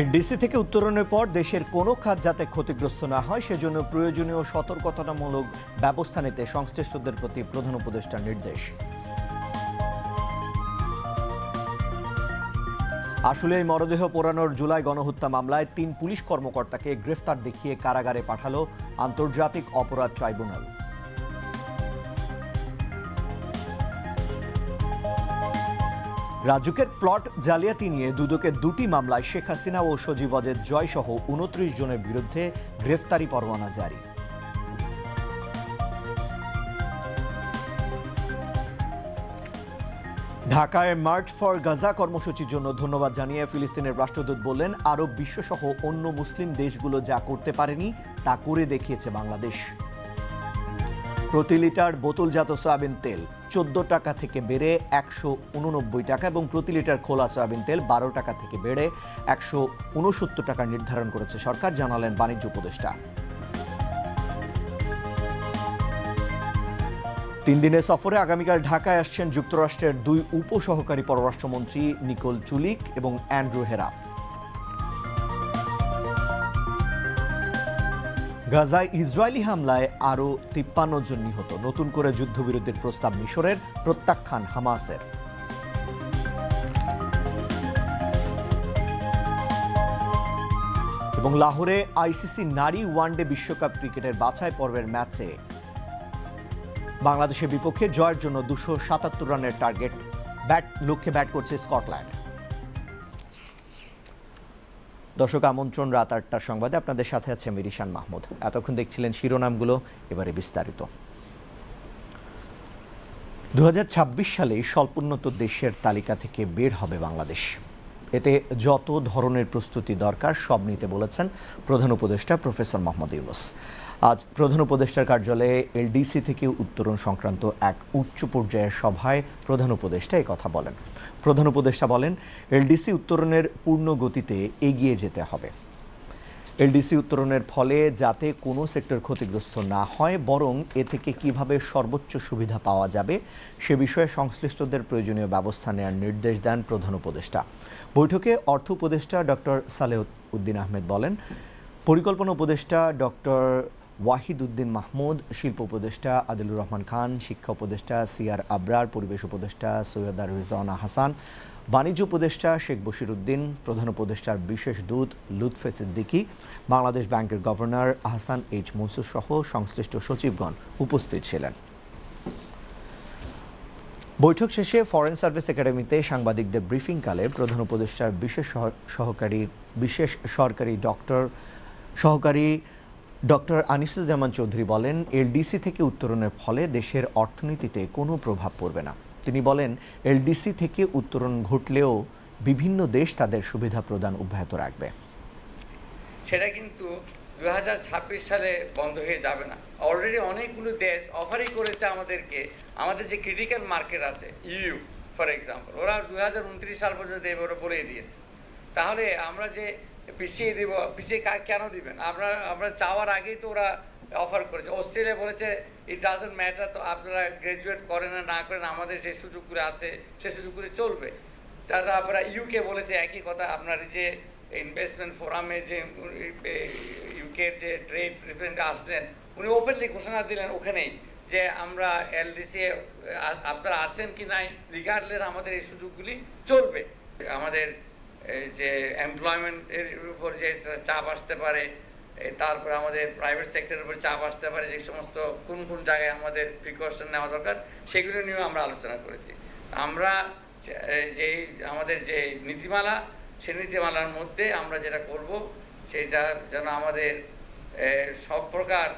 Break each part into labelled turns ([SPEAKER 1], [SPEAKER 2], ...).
[SPEAKER 1] LDC থেকে উত্তরণের পর দেশের কোনো খাত যাতে ক্ষতিগ্রস্ত না হয়, সেজন্য প্রয়োজনীয় সতর্কতামূলক ব্যবস্থা নিতে সংশ্লিষ্টদের প্রতি প্রধান উপদেষ্টার নির্দেশ। আসলে এই মরদেহ পোড়ানোর জুলাই গণহত্যা মামলায় তিন পুলিশ কর্মকর্তাকে গ্রেফতার দেখিয়ে কারাগারে পাঠালো আন্তর্জাতিক অপরাধ ট্রাইব্যুনাল। রাজুকের প্লট জালিয়াতি নিয়ে দুদকের দুটি মামলায় শেখ হাসিনা ও সজীব জয় সহ উনত্রিশ জনের বিরুদ্ধে গ্রেফতারি পরোয়ানা জারি। ঢাকায় মার্চ ফর গাজা কর্মসূচির জন্য ধন্যবাদ জানিয়ে ফিলিস্তিনের রাষ্ট্রদূত বললেন, আরব বিশ্বসহ অন্য মুসলিম দেশগুলো যা করতে পারেনি তা করে দেখিয়েছে বাংলাদেশ। প্রতি লিটার বোতলজাত সয়াবিন তেল চোদ্দ টাকা থেকে বেড়ে একশো উননব্বই টাকা এবং প্রতি লিটার খোলা সয়াবিন তেল বারো টাকা থেকে বেড়ে একশো উনসত্তর টাকা নির্ধারণ করেছে সরকার, জানালেন বাণিজ্য উপদেষ্টা। তিন দিনের সফরে আগামীকাল ঢাকায় আসছেন যুক্তরাষ্ট্রের দুই উপসহকারী পররাষ্ট্রমন্ত্রী নিকোল চুলিক এবং অ্যান্ড্রু হেরা গাজায় ইসরায়েলি হামলায় আরও তিপ্পান্ন জন নিহত। নতুন করে যুদ্ধবিরতির প্রস্তাব মিশরের প্রত্যাখ্যান হামাসের। এবং লাহোরে আইসিসি নারী ওয়ানডে বিশ্বকাপ ক্রিকেটের বাছাই পর্বের ম্যাচে। বাংলাদেশের বিপক্ষে জয়ের জন্য দুশো সাতাত্তর রানের টার্গেট। ব্যাট, লক্ষ্যে ব্যাট করছে স্কটল্যান্ড। দর্শক আমন্ত্রণ রাত আটটার সংবাদে আপনাদের সাথে আছে মিরিশান মাহমুদ। এতক্ষণ দেখছিলেন শিরোনামগুলো, এবারে বিস্তারিত। দু সালে স্বল্পোন্নত দেশের তালিকা থেকে বের হবে বাংলাদেশ। এতে যত ধরনের প্রস্তুতি দরকার, সব নিতে বলেছেন প্রধান উপদেষ্টা প্রফেসর মোহাম্মদ ইউনুস। আজ প্রধান উপদেষ্টার কার্যালয়ে এলডিসি থেকে উত্তরণ সংক্রান্ত এক উচ্চ পর্যায়ের সভায় প্রধান উপদেষ্টা কথা বলেন। প্রধান উপদেষ্টা বলেন, এলডিসি উত্তরণের পূর্ণ গতিতে এগিয়ে যেতে হবে। এলডিসি উত্তরণের ফলে যাতে কোনো সেক্টর ক্ষতিগ্রস্ত না হয়, বরং এ থেকে কীভাবে সর্বোচ্চ সুবিধা পাওয়া যাবে, সে বিষয়ে সংশ্লিষ্টদের প্রয়োজনীয় ব্যবস্থা নেওয়ার নির্দেশ দেন প্রধান উপদেষ্টা। বৈঠকে অর্থ উপদেষ্টা ডক্টর সালেহ উদ্দিন আহমেদ বলেন, পরিকল্পনা উপদেষ্টা ডক্টর ওয়াহিদ উদ্দিন মাহমুদ, শিল্প উপদেষ্টা আদিলুর রহমান খান, শিক্ষা উপদেষ্টা সিআর আবরার, পরিবেশ উপদেষ্টা সৈয়দার রিজওয়ানা হাসান, বাণিজ্য উপদেষ্টা শেখ বশির উদ্দিন প্রধান উপদেষ্টার বিশেষ দূত লুৎফে সিদ্দিকী, বাংলাদেশ ব্যাংকের গভর্নর আহসান এইচ মনসুর সহ সংশ্লিষ্ট সচিবগণ উপস্থিত ছিলেন। বৈঠক শেষে ফরেন সার্ভিস একাডেমিতে সাংবাদিকদের ব্রিফিংকালে প্রধান উপদেষ্টার বিশেষ সহ- সহকারী, বিশেষ সরকারি ডক্টর, সহকারী ডক্টর আনিসুজ্জামান চৌধুরী বলেন, এলডিসি থেকে উত্তরণের ফলে দেশের অর্থনীতিতে কোনো প্রভাব পড়বে না। তিনি বলেন, এলডিসি থেকে উত্তরণ ঘটলেও বিভিন্ন দেশ তাদের সুবিধা প্রদান অব্যাহত রাখবে।
[SPEAKER 2] সেটা কিন্তু দু হাজার ছাব্বিশ সালে বন্ধ হয়ে যাবে না। অলরেডি অনেকগুলো দেশ অফারই করেছে আমাদেরকে। আমাদের যে ক্রিটিক্যাল মার্কেট আছে ইউ ফর এক্সাম্পল ওরা দু হাজার উনত্রিশ সাল পর্যন্ত এবারে বলে দিয়েছে। তাহলে আমরা যে পিছিয়ে দিব, পিছিয়ে কেন দিবেন? আমরা আমরা চাওয়ার আগেই তো ওরা অফার করেছে। অস্ট্রেলিয়া বলেছে ইট ডাজেন্ট ম্যাটার তো আপনারা গ্রাজুয়েট করেন না না করেন, আমাদের যে সুযোগগুলো আছে সে সুযোগগুলো চলবে। তারা আপনারা ইউকে বলেছে, একই কথা, আপনার যে ইনভেস্টমেন্ট ফোরামে যে ইউকের যে ট্রেড রিপ্রেজেন্টেটিভ আসলেন, উনি ওপেনলি ঘোষণা দিলেন ওখানেই যে আমরা এলডিসি আপনারা আছেন কি নাই রিগার্ডলেস আমাদের এই সুযোগগুলি চলবে। আমাদের যে এমপ্লয়মেন্টের উপর যে চাপ আসতে পারে তারপর আমাদের প্রাইভেট সেক্টরের উপর চাপ আসতে পারে, যে সমস্ত কোন কোন জায়গায় আমাদের প্রিকশন নেওয়া দরকার, সেগুলো নিয়েও আমরা আলোচনা করেছি। আমরা যে- আমাদের যে নীতিমালা সেই নীতিমালার মধ্যে আমরা যেটা করব, সেটা যেন আমাদের সব প্রকার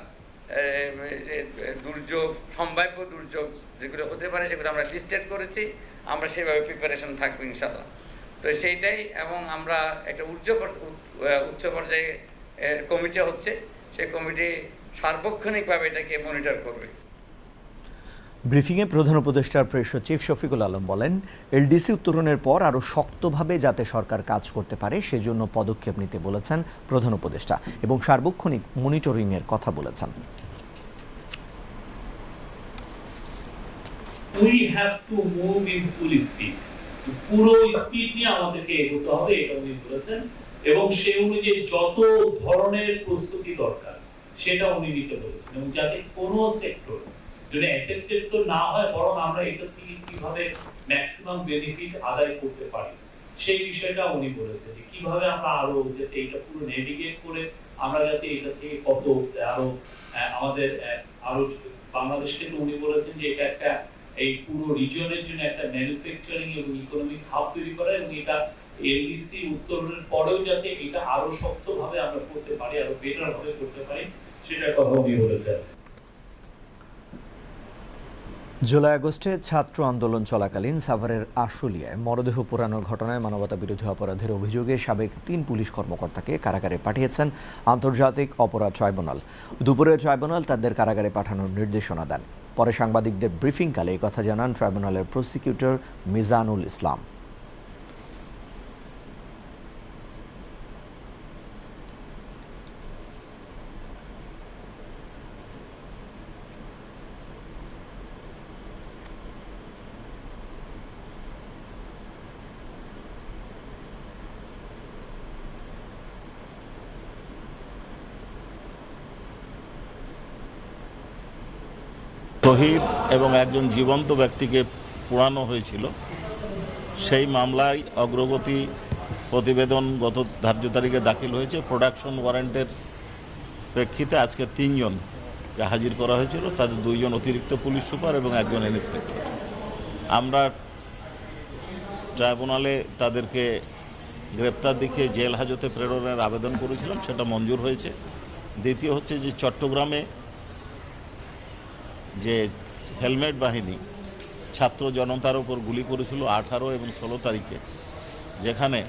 [SPEAKER 2] দুর্যোগ, সম্ভাব্য দুর্যোগ যেগুলো হতে পারে, সেগুলো আমরা লিস্টেড করেছি, আমরা সেভাবে প্রিপারেশন থাকব ইনশাল্লাহ তো সেইটাই এবং আমরা একটা উচ্চ পর- উচ্চ পর্যায়ে এর কমিটি হচ্ছে সেই কমিটি সার্বক্ষণিকভাবে এটাকে মনিটর করবে।
[SPEAKER 1] ব্রিফিংয়ে প্রধান উপদেষ্টার প্রেস সচিব শফিকুল আলম বলেন এলডিসি উত্তরণের পর আরও শক্তভাবে যাতে সরকার কাজ করতে পারে সেজন্য পদক্ষেপ নিতে বলেছেন প্রধান উপদেষ্টা এবং সার্বক্ষণিক মনিটরিংয়ের কথা বলেছেন।
[SPEAKER 3] We have to move in full speed. পুরো স্পিড নিয়ে আমাদেরকে এগোতে হবে, এটা উনি বলেছেন। এবং সেই অনুযায়ী যত ধরনের প্রস্তুতি দরকার, সেটা উনি নিতে বলেছেন। এবং যাতে কোনো সেক্টর যদি তো না হয়, বরং আমরা এটা থেকে কীভাবে ম্যাক্সিমাম বেনিফিট আদায় করতে পারি, সেই বিষয়টা উনি বলেছেন যে কীভাবে আমরা আরও যাতে এটা পুরো নেভিগেট করে আমরা যাতে এটা থেকে কত আরও আমাদের আরও বাংলাদেশকে তো উনি বলেছেন যে এটা একটা এই পুরো রিজিয়নের জন্য একটা ম্যানুফ্যাকচারিং এবং ইকোনমিক হাব তৈরি করা এবং এটা এলডিসি উত্তরণের পরেও যাতে এটা আরও শক্তভাবে আমরা করতে পারি, আরও বেটার ভাবে করতে পারি, সেটার কথা উনি বলেছেন।
[SPEAKER 1] জুলাই আগস্টে ছাত্র আন্দোলন চলাকালীন সাভারের আশুলিয়ায় মরদেহ পোড়ানোর ঘটনায় মানবতা বিরোধী অপরাধের অভিযোগে সাবেক তিন পুলিশ কর্মকর্তাকে কারাগারে পাঠিয়েছেন আন্তর্জাতিক অপরাধ ট্রাইব্যুনাল। দুপুরে ট্রাইব্যুনাল তাদের কারাগারে পাঠানোর নির্দেশনা দেন। পরে সাংবাদিকদের ব্রিফিংকালে কথা জানান ট্রাইব্যুনালের প্রসিকিউটর মিজানুল ইসলাম।
[SPEAKER 4] শহীদ এবং একজন জীবন্ত ব্যক্তিকে পোড়ানো হয়েছিল। সেই মামলায় অগ্রগতি প্রতিবেদন গত ধার্য তারিখে দাখিল হয়েছে। প্রোডাকশন ওয়ারেন্টের প্রেক্ষিতে আজকে তিনজনকে হাজির করা হয়েছিল। তাদের দুইজন অতিরিক্ত পুলিশ সুপার এবং একজন ইন্সপেক্টর। আমরা ট্রাইব্যুনালে তাদেরকে গ্রেপ্তার দেখিয়ে জেল হাজতে প্রেরণের আবেদন করেছিলাম, সেটা মঞ্জুর হয়েছে। দ্বিতীয় হচ্ছে যে চট্টগ্রামে যে হেলমেট বাহিনী ছাত্র জনতার উপর গুলি করেছিল আঠারো এবং ষোলো তারিখে, যেখানে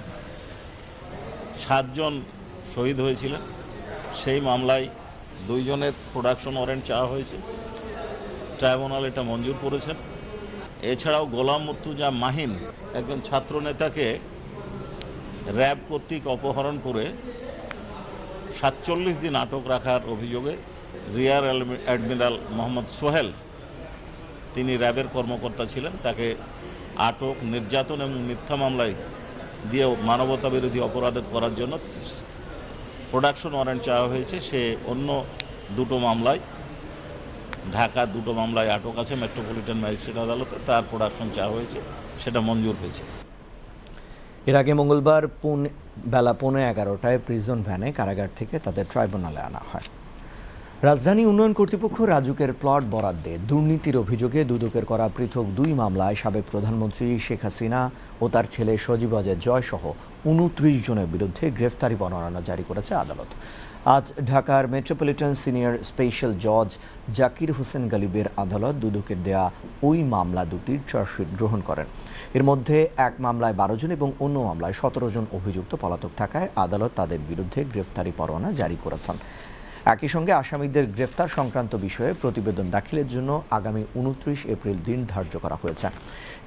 [SPEAKER 4] সাতজন শহীদ হয়েছিলেন। সেই মামলায় দুইজনের প্রোডাকশন ওয়ারেন্ট চাওয়া হয়েছে। ট্রাইব্যুনাল এটা মঞ্জুর করেছেন। এছাড়াও গোলাম মুর্তুজা মাহিন একজন ছাত্র নেতাকে র্যাব কর্তৃক অপহরণ করে সাতচল্লিশ দিন আটক রাখার অভিযোগে রিয়ার অ্যাডমিরাল মোহাম্মদ সোহেল, তিনি র্যাবের কর্মকর্তা ছিলেন, তাকে আটক, নির্যাতন এবং মিথ্যা মামলায় দিয়ে মানবতা বিরোধী অপরাধ করার জন্য প্রোডাকশন ওয়ারেন্ট চাওয়া হয়েছে। সে অন্য দুটো মামলায়, ঢাকা দুটো মামলায় আটক আছে, মেট্রোপলিটন ম্যাজিস্ট্রেট আদালতে, তার প্রোডাকশন চাওয়া হয়েছে, সেটা মঞ্জুর হয়েছে।
[SPEAKER 1] এর আগে মঙ্গলবার পুন বেলা পৌনে এগারোটায় প্রিজন ভ্যানে কারাগার থেকে তাদের ট্রাইব্যুনালে আনা হয়। রাজধানী উন্নয়ন কর্তৃপক্ষ রাজুকের প্লট বরাদ্দে দুর্নীতির অভিযোগে দুদকের করা পৃথক দুই মামলায় সাবেক প্রধানমন্ত্রী শেখ হাসিনা ও তার ছেলে সজীব অজয় জয় সহ উনত্রিশ জনের বিরুদ্ধে গ্রেফতারি পরোয়ানা জারি করেছে আদালত। আজ ঢাকার মেট্রোপলিটন সিনিয়র স্পেশাল জজ জাকির হোসেন গালিবের আদালত দুদকের দেয়া ওই মামলা দুটির চার্জশিট গ্রহণ করেন। এর মধ্যে এক মামলায় বারো জন এবং অন্য মামলায় সতেরো জন অভিযুক্ত পলাতক থাকায় আদালত তাদের বিরুদ্ধে গ্রেফতারি পরোয়ানা জারি করেছেন। একই সঙ্গে আসামিদের গ্রেফতার সংক্রান্ত বিষয়ে প্রতিবেদন দাখিলের জন্য আগামী উনত্রিশ এপ্রিল দিন ধার্য করা হয়েছে।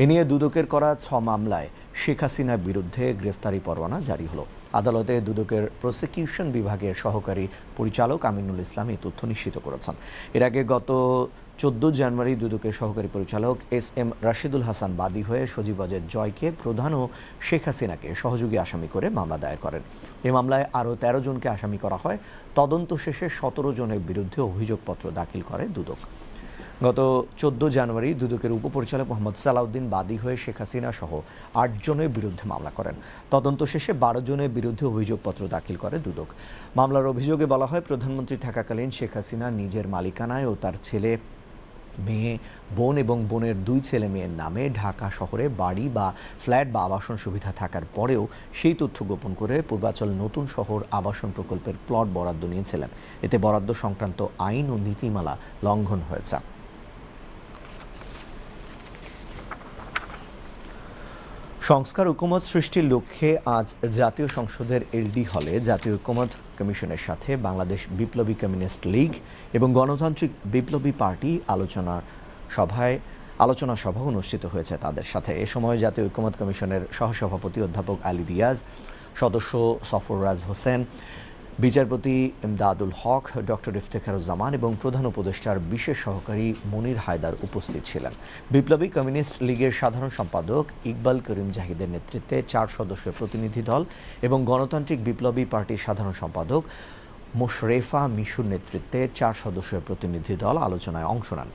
[SPEAKER 1] এ নিয়ে দুদকের করা ছ মামলায় শেখ হাসিনার বিরুদ্ধে গ্রেফতারি পরোয়ানা জারি হলো। আদালতে দুদকের প্রসিকিউশন বিভাগের সহকারী পরিচালক আমিনুল ইসলাম এই তথ্য নিশ্চিত করেছেন। এর আগে গত চোদ্দ জানুয়ারি দুদকের সহকারী পরিচালক এস এম রাশিদুল হাসান বাদী হয়ে সজীব অজয় জয়কে প্রধান ও শেখ হাসিনাকে সহযোগী আসামি করে মামলা দায়ের করেন। এই মামলায় আরও তেরো জনকে আসামি করা হয়। তদন্ত শেষে সতেরো জনের বিরুদ্ধে অভিযোগপত্র দাখিল করে দুদক। গত চোদ্দ জানুয়ারি দুদকের উপপরিচালক মোহাম্মদ সালাউদ্দিন বাদী হয়ে শেখ হাসিনা সহ আট জনের বিরুদ্ধে মামলা করেন। তদন্ত শেষে বারো জনের বিরুদ্ধে অভিযোগপত্র দাখিল করে দুদক। মামলার অভিযোগে বলা হয়, প্রধানমন্ত্রী থাকাকালীন শেখ হাসিনা নিজের মালিকানায় ও তার ছেলে মেয়ে, বোন এবং বোনের দুই ছেলে মেয়ের নামে ঢাকা শহরে বাড়ি বা ফ্ল্যাট বা আবাসন সুবিধা থাকার পরেও সেই তথ্য গোপন করে পূর্বাচল নতুন শহর আবাসন প্রকল্পের প্লট বরাদ্দ নিয়েছিলেন। এতে বরাদ্দ সংক্রান্ত আইন ও নীতিমালা লঙ্ঘন হয়েছে। সংস্কার ঐকমত সৃষ্টির লক্ষ্যে আজ জাতীয় সংসদের এলডি হলে জাতীয় ঐকমত কমিশনের সাথে বাংলাদেশ বিপ্লবী কমিউনিস্ট লীগ এবং গণতান্ত্রিক বিপ্লবী পার্টি আলোচনা সভায়, আলোচনা সভা অনুষ্ঠিত হয়েছে তাদের সাথে। এ সময় জাতীয় ঐক্যমত কমিশনের সহসভাপতি অধ্যাপক আলী রিয়াজ, সদস্য সফররাজ হোসেন বিচারপতি ইমদাদুল হক, ডক্টর ইফতেখারুজ্জামান এবং প্রধান উপদেষ্টার বিশেষ সহকারী মনির হায়দার উপস্থিত ছিলেন। বিপ্লবী কমিউনিস্ট লীগের সাধারণ সম্পাদক ইকবাল করিম জাহিদের নেতৃত্বে চার সদস্যের প্রতিনিধি দল এবং গণতান্ত্রিক বিপ্লবী পার্টির সাধারণ সম্পাদক মোশরেফা মিশুর নেতৃত্বে চার সদস্যের প্রতিনিধি দল আলোচনায় অংশ নেন।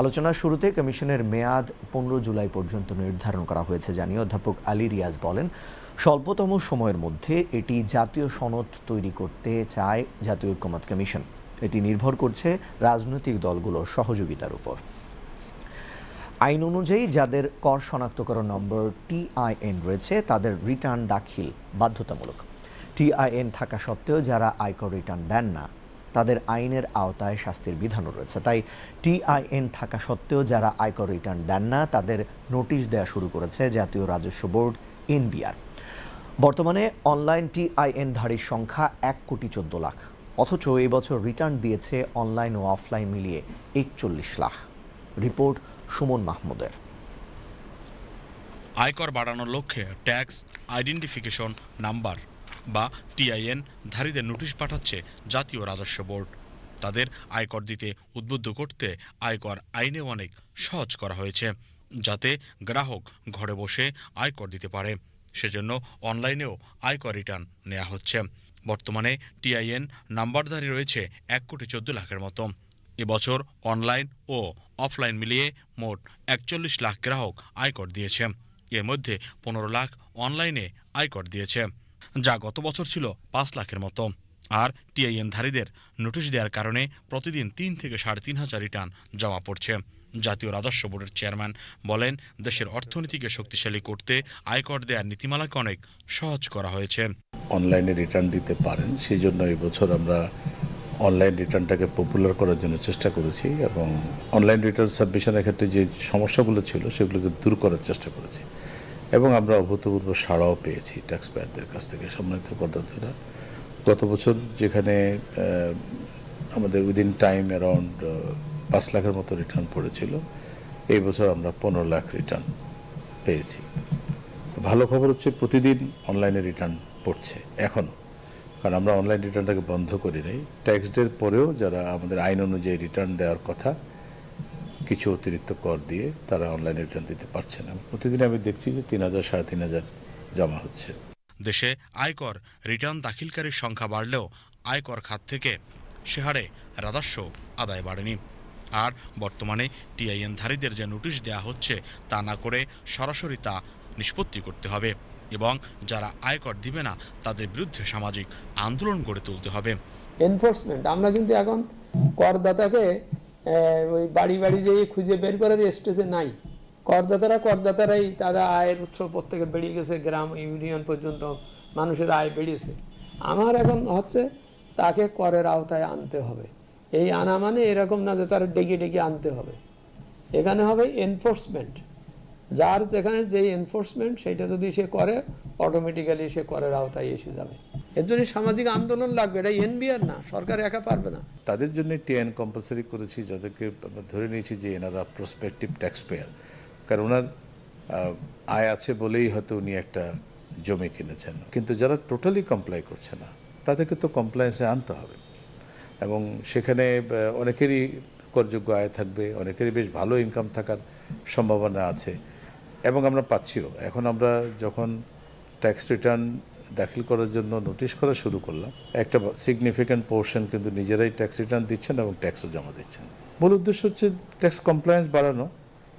[SPEAKER 1] আলোচনার শুরুতে কমিশনের মেয়াদ পনেরো জুলাই পর্যন্ত নির্ধারণ করা হয়েছে জানিয়ে অধ্যাপক আলী রিয়াজ বলেন স্বল্পতম সময়ের মধ্যে এটি জাতীয় সনদ তৈরি করতে চায় জাতীয় ঐক্যমত কমিশন। এটি নির্ভর করছে রাজনৈতিক দলগুলোর সহযোগিতার উপর। আইন অনুযায়ী যাদের কর শনাক্তকরণ নম্বর টিআইএন রয়েছে, তাদের রিটার্ন দাখিল বাধ্যতামূলক। টিআইএন থাকা সত্ত্বেও যারা আয়কর রিটার্ন দেন না, তাদের আইনের আওতায় শাস্তির বিধানও রয়েছে। তাই টিআইএন থাকা সত্ত্বেও যারা আয়কর রিটার্ন দেন না, তাদের নোটিশ দেওয়া শুরু করেছে জাতীয় রাজস্ব বোর্ড, এনবিআর। বর্তমানে অনলাইন টিআইএন ধারীর সংখ্যা এক কোটি চোদ্দ লাখ। অথচ এবছর রিটার্ন দিয়েছে অনলাইন ও অফলাইন মিলিয়ে একচল্লিশ লাখ। রিপোর্ট সুমন মাহমুদের।
[SPEAKER 5] আয়কর বাড়ানোর লক্ষ্যে ট্যাক্স আইডেন্টিফিকেশন নাম্বার বা টিআইএন ধারীদের নোটিশ পাঠাচ্ছে জাতীয় রাজস্ব বোর্ড। তাদের আয়কর দিতে উদ্বুদ্ধ করতে আয়কর আইনে অনেক সহজ করা হয়েছে, যাতে গ্রাহক ঘরে বসে আয়কর দিতে পারে। সেজন্য অনলাইনেও আয়কর রিটার্ন নেওয়া হচ্ছে। বর্তমানে টিআইএন নাম্বারধারী রয়েছে এক কোটি চোদ্দ লাখের মতো। এবছর অনলাইন ও অফলাইন মিলিয়ে মোট একচল্লিশ লাখ গ্রাহক আয়কর দিয়েছে। এর মধ্যে পনেরো লাখ অনলাইনে আয়কর দিয়েছে, যা গত বছর ছিল পাঁচ লাখের মতো। আর টিআইএনধারীদের নোটিশ দেওয়ার কারণে প্রতিদিন তিন থেকে সাড়ে তিন হাজার রিটার্ন জমা পড়ছে। জাতীয় রাজস্ব বোর্ডের চেয়ারম্যান বলেন, দেশের অর্থনীতিকে শক্তিশালী করতে আয়কর দেওয়ার নীতিমালাকে অনেক সহজ করা হয়েছে।
[SPEAKER 6] অনলাইনে রিটার্ন দিতে পারেন সেই জন্য এবছর আমরা অনলাইন রিটার্নটাকে পপুলার করার জন্য চেষ্টা করেছি এবং অনলাইন রিটার্ন সাবমিশনের ক্ষেত্রে যে সমস্যাগুলো ছিল, সেগুলোকে দূর করার চেষ্টা করেছি এবং আমরা অভূতপূর্ব সাড়াও পেয়েছি ট্যাক্স পেয়ারদের কাছ থেকে, সম্মানিত করদাতারা। গত বছর যেখানে আমাদের উইদিন টাইম অ্যারাউন্ড পাঁচ লাখের মতো রিটার্ন পড়েছিল। এই বছর আমরা পনেরো লাখ রিটার্ন পেয়েছি। ভালো খবর হচ্ছে প্রতিদিন অনলাইনে রিটার্ন পড়ছে এখনও কারণ আমরা অনলাইন রিটার্নটাকে বন্ধ করি নাই। ট্যাক্স ডের পরেও যারা আমাদের আইন অনুযায়ী রিটার্ন দেওয়ার কথা, কিছু অতিরিক্ত কর দিয়ে তারা অনলাইনে রিটার্ন দিতে পারছে না। প্রতিদিন আমি দেখছি যে তিন হাজার, সাড়ে তিন হাজার জমা হচ্ছে।
[SPEAKER 5] দেশে আয়কর রিটার্ন দাখিলকারীর সংখ্যা বাড়লেও আয়কর খাত থেকে সে হারে রাজস্ব আদায় বাড়েনি। আর বর্তমানে টিআইএনধারীদের যে নোটিশ দেওয়া হচ্ছে, তা না করে সরাসরি তা নিষ্পত্তি করতে হবে এবং যারা আয়কর দিবে না, তাদের বিরুদ্ধে সামাজিক আন্দোলন গড়ে তুলতে হবে।
[SPEAKER 7] এনফোর্সমেন্ট আমরা কিন্তু এখন করদাতাকে ওই বাড়ি বাড়ি যেয়ে খুঁজে বের করার স্টেজে নাই। করদাতারা করদাতারাই তারা আয়ের উৎস প্রত্যেকে বেরিয়ে গেছে, গ্রাম, ইউনিয়ন পর্যন্ত মানুষের আয় বেরিয়েছে আমার এখন হচ্ছে তাকে করের আওতায় আনতে হবে। এই আনা মানে এরকম না যে তার ডেকে ডেকে আনতে হবে। এখানে হবে এনফোর্সমেন্ট যার যেখানে যেই এনফোর্সমেন্ট সেটা যদি সে করে অটোমেটিক্যালি সে করের আওতায় এসে যাবে। এর জন্য সামাজিক আন্দোলন লাগবে, এটা এনবিআর না, সরকার একা পারবে না।
[SPEAKER 6] তাদের জন্য টিএন কম্পালসারি করেছি, যাদেরকে আমরা ধরে নিয়েছি যে এনারা প্রসপেক্টিভ ট্যাক্স পেয়ার কারণ ওনার আয় আছে বলেই হয়তো উনি একটা জমি কিনেছেন। কিন্তু যারা টোটালি কমপ্লাই করছে না, তাদেরকে তো কমপ্লায়েন্সে আনতে হবে। এবং সেখানে অনেকেরই করযোগ্য আয় থাকবে, অনেকেরই বেশ ভালো ইনকাম থাকার সম্ভাবনা আছে এবং আমরা পাচ্ছিও। এখন আমরা যখন ট্যাক্স রিটার্ন দাখিল করার জন্য নোটিশ করা শুরু করলাম, একটা সিগনিফিক্যান্ট পোর্শন কিন্তু নিজেরাই ট্যাক্স রিটার্ন দিচ্ছেন এবং ট্যাক্সও জমা দিচ্ছেন। মূল উদ্দেশ্য হচ্ছে ট্যাক্স কমপ্লায়েন্স বাড়ানো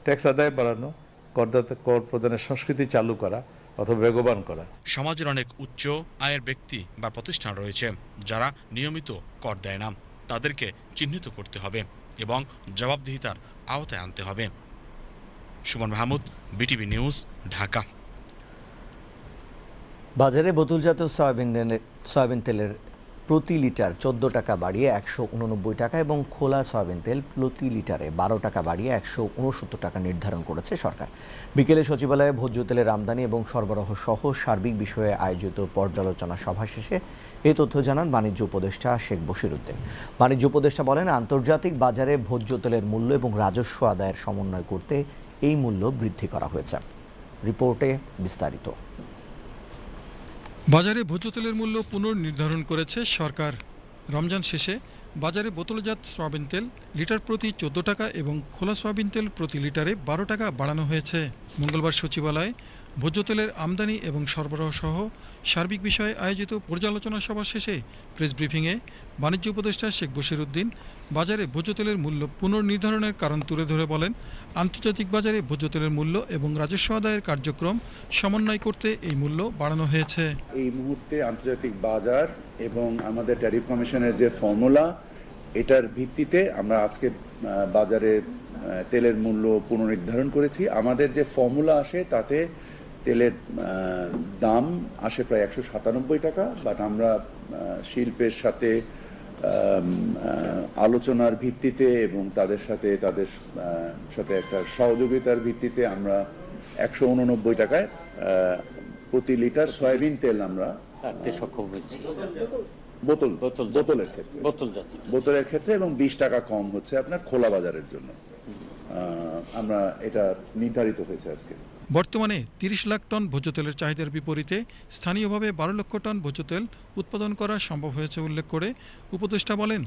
[SPEAKER 6] ট্যাক্স আদায় বাড়ানো, করদাতা কর প্রদানের সংস্কৃতি চালু করা অথবা বেগবান করা।
[SPEAKER 5] সমাজের অনেক উচ্চ আয়ের ব্যক্তি বা প্রতিষ্ঠান রয়েছে যারা নিয়মিত কর দেয় না। তাদেরকে চিহ্নিত করতে হবে এবং জবাবদিহিতার আওতায় আনতে হবে। Suman Mahmud BTV news Dhaka.
[SPEAKER 1] বাজারে বোতলজাত সয়াবিন সয়াবিন তেলের প্রতি লিটার চোদ্দ টাকা বাড়িয়ে একশো উননব্বই টাকা এবং খোলা সয়াবিন তেল প্রতি লিটারে বারো টাকা বাড়িয়ে একশো উনসত্তর টাকা নির্ধারণ করেছে সরকার। বিকেলে সচিবালয়ে ভোজ্য তেলের আমদানি এবং সরবরাহ সহ সার্বিক বিষয়ে আয়োজিত পর্যালোচনা সভা শেষে এই তথ্য জানান বাণিজ্য উপদেষ্টা শেখ বশির উদ্দিন। বাণিজ্য উপদেষ্টা বলেন, আন্তর্জাতিক বাজারে ভোজ্য তেলের মূল্য এবং রাজস্ব আদায়ের সমন্বয় করতে এই মূল্য বৃদ্ধি করা হয়েছে। রিপোর্টে বিস্তারিত।
[SPEAKER 8] বাজারে ভোজ্য তেলের মূল্য পুনর্নির্ধারণ করেছে সরকার। রমজান শেষে বাজারে বোতলজাত সয়াবিন তেল লিটার প্রতি চোদ্দ টাকা এবং খোলা সয়াবিন তেল প্রতি লিটারে বারো টাকা বাড়ানো হয়েছে। মঙ্গলবার সচিবালয়ে ভোজ্য তেলের আমদানি এবং সরবরাহ সহ সার্বিক বিষয়ে আয়োজিত পর্যালোচনা সভা শেষে প্রেস ব্রিফিংয়ে বাণিজ্য উপদেষ্টা শেখ বশির উদ্দিন বাজারে ভোজ্য তেলের মূল্য পুনর্নির্ধারণের কারণ তুলে ধরে বলেন, আন্তর্জাতিক বাজারে ভোজ্য তেলের মূল্য এবং রাজস্ব আদায়ের কার্যক্রম সমন্বয় করতে এই মূল্য বাড়ানো হয়েছে।
[SPEAKER 9] এই মুহূর্তে আন্তর্জাতিক বাজার এবং আমাদের ট্যারিফ কমিশনের যে ফর্মুলা, এটার ভিত্তিতে আমরা আজকে বাজারে তেলের মূল্য পুনর্নির্ধারণ করেছি। আমাদের যে ফর্মুলা আসে, তাতে তেলের দাম আসে প্রায় একশো সাতানব্বই টাকা বাট আমরা শিল্পের সাথে আলোচনার ভিত্তিতে এবং তাদের সাথে তাদের সাথে একটা সহযোগিতার ভিত্তিতে আমরা একশো উননব্বই টাকায় প্রতি লিটার সয়াবিন তেল আমরা
[SPEAKER 10] রাখতে সক্ষম হয়েছি।
[SPEAKER 9] বোতল
[SPEAKER 10] বোতল
[SPEAKER 9] বোতলের ক্ষেত্রে।
[SPEAKER 10] বোতল
[SPEAKER 9] বোতলের ক্ষেত্রে এবং বিশ টাকা কম হচ্ছে আপনার খোলা বাজারের জন্য। আমরা এটা নির্ধারিত হয়েছে আজকে।
[SPEAKER 8] বর্তমানে তিরিশ লাখ টন ভোজ্য তেলের চাহিদার বিপরীতে স্থানীয়ভাবে বারো লক্ষ টন ভোজ্য তেল উৎপাদন করা সম্ভব হয়েছে উল্লেখ করে উপদেষ্টা বলেন,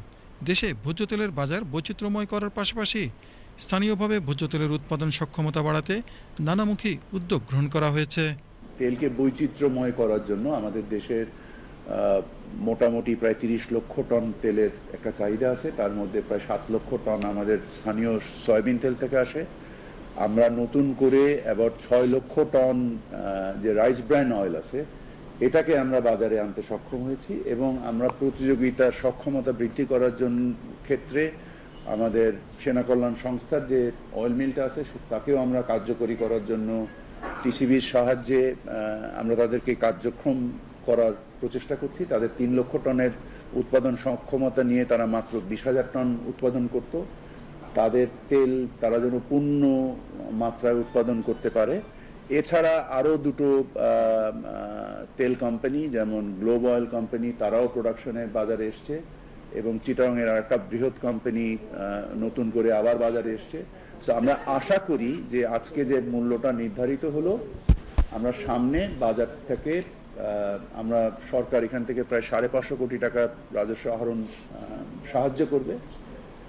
[SPEAKER 8] দেশে ভোজ্য তেলের বাজার বৈচিত্র্যময় করার পাশাপাশি স্থানীয়ভাবে ভোজ্য তেলের উৎপাদন সক্ষমতা বাড়াতে নানামুখী উদ্যোগ গ্রহণ করা হয়েছে।
[SPEAKER 9] তেলকে বৈচিত্র্যময় করার জন্য আমাদের দেশের মোটামুটি প্রায় তিরিশ লক্ষ টন তেলের একটা চাহিদা আছে। তার মধ্যে প্রায় সাত লক্ষ টন আমাদের স্থানীয় সয়াবিন তেল থেকে আসে। আমরা নতুন করে এবার ছয় লক্ষ টন যে রাইস ব্র্যান্ড অয়েল আছে, এটাকে আমরা বাজারে আনতে সক্ষম হয়েছি এবং আমরা প্রতিযোগিতার সক্ষমতা বৃদ্ধি করার জন্য ক্ষেত্রে আমাদের সেনা কল্যাণ সংস্থার যে অয়েল মিলটা আছে তাকেও আমরা কার্যকরী করার জন্য টিসিবির সাহায্যে আমরা তাদেরকে কার্যক্ষম করার প্রচেষ্টা করছি। তাদের তিন লক্ষ টনের উৎপাদন সক্ষমতা নিয়ে তারা মাত্র বিশ হাজার টন উৎপাদন করত। তাদের তেল তারা যেন পূর্ণ মাত্রায় উৎপাদন করতে পারে। এছাড়া আরও দুটো তেল কোম্পানি যেমন গ্লোব অয়েল কোম্পানি তারাও প্রোডাকশনে বাজারে এসছে এবং চিটাংয়ের আর একটা বৃহৎ কোম্পানি নতুন করে আবার বাজারে এসছে। সো আমরা আশা করি যে আজকে যে মূল্যটা নির্ধারিত হলো, আমরা সামনে বাজার থেকে আমরা সরকার এখান থেকে প্রায় সাড়ে পাঁচশো কোটি টাকা রাজস্ব আহরণ সাহায্য করবে।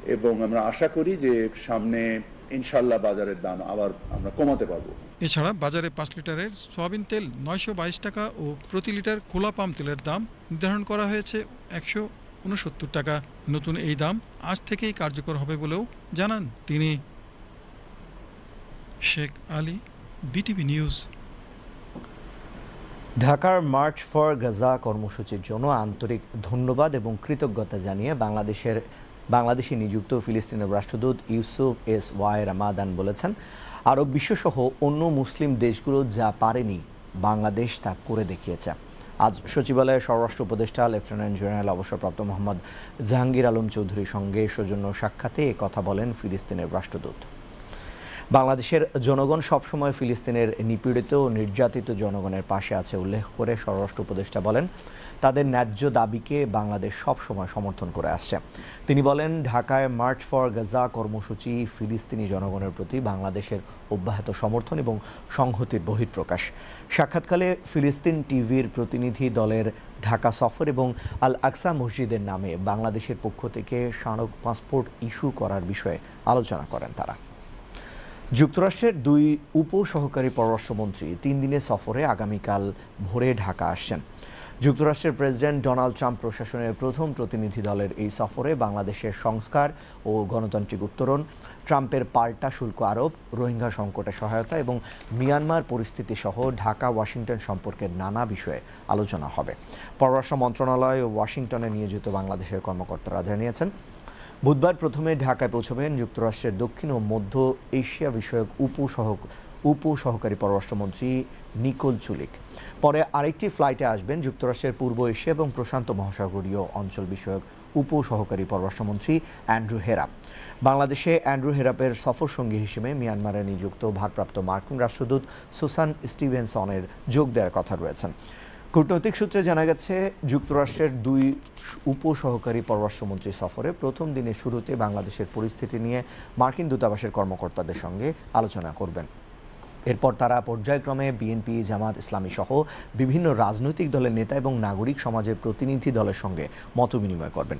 [SPEAKER 9] এবং আমরা আশা করি যে সামনে ইনশাল্লাহ বাজারের দাম আবার আমরা কমাতে পারব।
[SPEAKER 8] এছাড়া বাজারে পাঁচ লিটারের সয়াবিন তেল নয়শো বাইশ টাকা ও প্রতি লিটার খোলা পাম তেলের দাম নির্ধারণ করা হয়েছে একশো উনসত্তর টাকা। নতুন এই দাম আজ থেকেই কার্যকর হবে বলেও জানান তিনি। Sheikh Ali BTV news.
[SPEAKER 1] ঢাকার মার্চ ফর গাজা কর্মসূচির জন্য আন্তরিক ধন্যবাদ এবং কৃতজ্ঞতা জানিয়ে বাংলাদেশের বাংলাদেশে নিযুক্ত ফিলিস্তিনের রাষ্ট্রদূত ইউসুফ এস ওয়াই রামাদান বলেছেন, আরব বিশ্বসহ অন্য মুসলিম দেশগুলো যা পারেনি, বাংলাদেশ তা করে দেখিয়েছে। আজ সচিবালয়ে স্বরাষ্ট্র উপদেষ্টা, লেফটেন্যান্ট জেনারেল অবসরপ্রাপ্ত মোহাম্মদ জাহাঙ্গীর আলম চৌধুরীর সঙ্গে সৌজন্য সাক্ষাতে কথা বলেন ফিলিস্তিনের রাষ্ট্রদূত। বাংলাদেশের জনগণ সবসময় ফিলিস্তিনের নিপীড়িত ও নির্যাতিত জনগণের পাশে আছে, উল্লেখ করে স্বরাষ্ট্র উপদেষ্টা বলেন তাদের ন্যায্য দাবিকে বাংলাদেশ সবসময় সমর্থন করে আসছে। তিনি বলেন, ঢাকায় মার্চ ফর গাজা কর্মসূচি, ফিলিস্তিনি জনগণের প্রতি বাংলাদেশের অব্যাহত সমর্থন এবং সংহতির বহিঃপ্রকাশ। সাক্ষাৎকালে ফিলিস্তিন টিভির প্রতিনিধি দলের ঢাকা সফর এবং আল আকসা মসজিদের নামে বাংলাদেশের পক্ষ থেকে স্মারক পাসপোর্ট ইস্যু করার বিষয়ে আলোচনা করেন তারা। যুক্তরাষ্ট্রের দুই উপ সহকারী পররাষ্ট্রমন্ত্রী তিন দিনের সফরে আগামীকাল ভোরে ঢাকা আসছেন। যুক্তরাষ্ট্রের প্রেসিডেন্ট ডোনাল্ড ট্রাম্প প্রশাসনের প্রথম প্রতিনিধি দলের এই সফরে বাংলাদেশের সংস্কার ও গণতান্ত্রিক উত্তরণ, ট্রাম্পের পাল্টা শুল্ক আরোপ, রোহিঙ্গা সংকটে সহায়তা এবং মিয়ানমার পরিস্থিতি সহ ঢাকা, ওয়াশিংটন সম্পর্কের নানা বিষয়ে আলোচনা হবে। পররাষ্ট্র মন্ত্রণালয় ও ওয়াশিংটনে নিয়োজিত বাংলাদেশের কর্মকর্তারা জানিয়েছেন, বুধবার প্রথমে ঢাকায় পৌঁছবেন যুক্তরাষ্ট্রের দক্ষিণ ও মধ্য এশিয়া বিষয়ক উপ সহ উপ সহকারী পররাষ্ট্রমন্ত্রী নিকোল চুলিক। পরে আরেকটি ফ্লাইটে আসবেন যুক্তরাষ্ট্রের পূর্ব এশিয়া এবং প্রশান্ত মহাসাগরীয় অঞ্চল বিষয়ক উপ সহকারী পররাষ্ট্রমন্ত্রী অ্যান্ড্রু হেরাপ বাংলাদেশে অ্যান্ড্রু হেরাপের সফর সঙ্গী হিসেবে মিয়ানমারে নিযুক্ত ভারপ্রাপ্ত মার্কিন রাষ্ট্রদূত সুসান স্টিভেনসনের যোগ দেওয়ার কথা রয়েছেন কূটনৈতিক সূত্রে জানা গেছে, যুক্তরাষ্ট্রের দুই উপ সহকারী পররাষ্ট্রমন্ত্রী সফরে প্রথম দিনের শুরুতে বাংলাদেশের পরিস্থিতি নিয়ে মার্কিন দূতাবাসের কর্মকর্তাদের সঙ্গে আলোচনা করবেন। এরপর তারা পর্যায়ক্রমে বিএনপি, জামাত ইসলামী সহ বিভিন্ন রাজনৈতিক দলের নেতা এবং নাগরিক সমাজের প্রতিনিধি দলের সঙ্গে মতবিনিময় করবেন।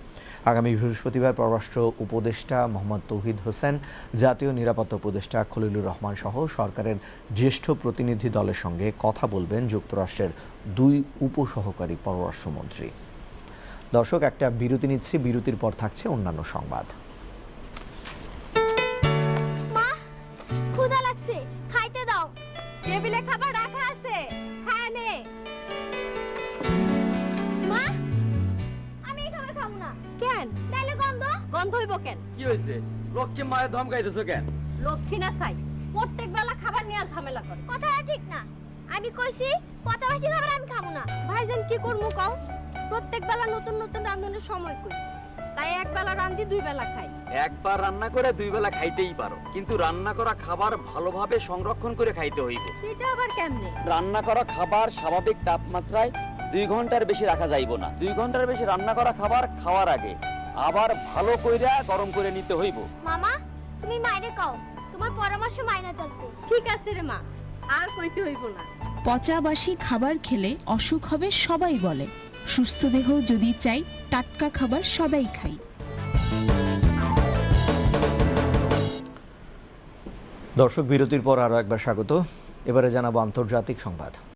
[SPEAKER 1] আগামী বৃহস্পতিবার পররাষ্ট্র উপদেষ্টা মোহাম্মদ তৌহিদ হোসেন, জাতীয় নিরাপত্তা উপদেষ্টা খলিলুর রহমান সহ সরকারের জ্যেষ্ঠ প্রতিনিধি দলের সঙ্গে কথা বলবেন যুক্তরাষ্ট্রের দুই উপসহকারী পররাষ্ট্রমন্ত্রী। দর্শক, একটা বিরতি নিচ্ছি। বিরতির পর থাকছে অন্যান্য সংবাদ।
[SPEAKER 10] হইব কেন?
[SPEAKER 11] কি হয়েছে লক্ষ্মী মায়ের ধমকাইতেছো কেন?
[SPEAKER 10] লক্ষ্মী না চাই প্রত্যেক বেলা খাবার নিয়ে ঝামেলা করে। কথাটা ঠিক না। আমি কইছি পচাবাসি খাবার আমি খাব না। ভাইজান কি করমু কও? প্রত্যেক বেলা নতুন নতুন রাঁধুনের সময় কই তাই এক বেলা রান্ধি দুই বেলা খাই।
[SPEAKER 11] একবার রান্না করে দুই বেলা খাইতেই পারো। কিন্তু রান্না করা খাবার ভালোভাবে সংরক্ষণ করে খাইতে হইবে।
[SPEAKER 10] সেটা আবার কেমনে?
[SPEAKER 11] রান্না করা খাবার স্বাভাবিক তাপমাত্রায় দুই ঘণ্টার বেশি রাখা যাইব না। দুই ঘণ্টার বেশি রান্না করা খাবার খাওয়ার আগে আবার ভালো কইরা গরম করে নিতে হইব।
[SPEAKER 10] মামা তুমি মাইরে কও। তোমার পরামর্শ মাইনা চলতে। ঠিক আছে রে মা আর কইতে হইব না।
[SPEAKER 12] পচাবাসি খাবার খেলে অসুখ হবে সবাই বলে। সুস্থ দেহ যদি চাই টাটকা খাবার সদাই খাই।
[SPEAKER 1] দর্শক বিরতির পর আরও একবার স্বাগত। এবারে জানাব আন্তর্জাতিক সংবাদ।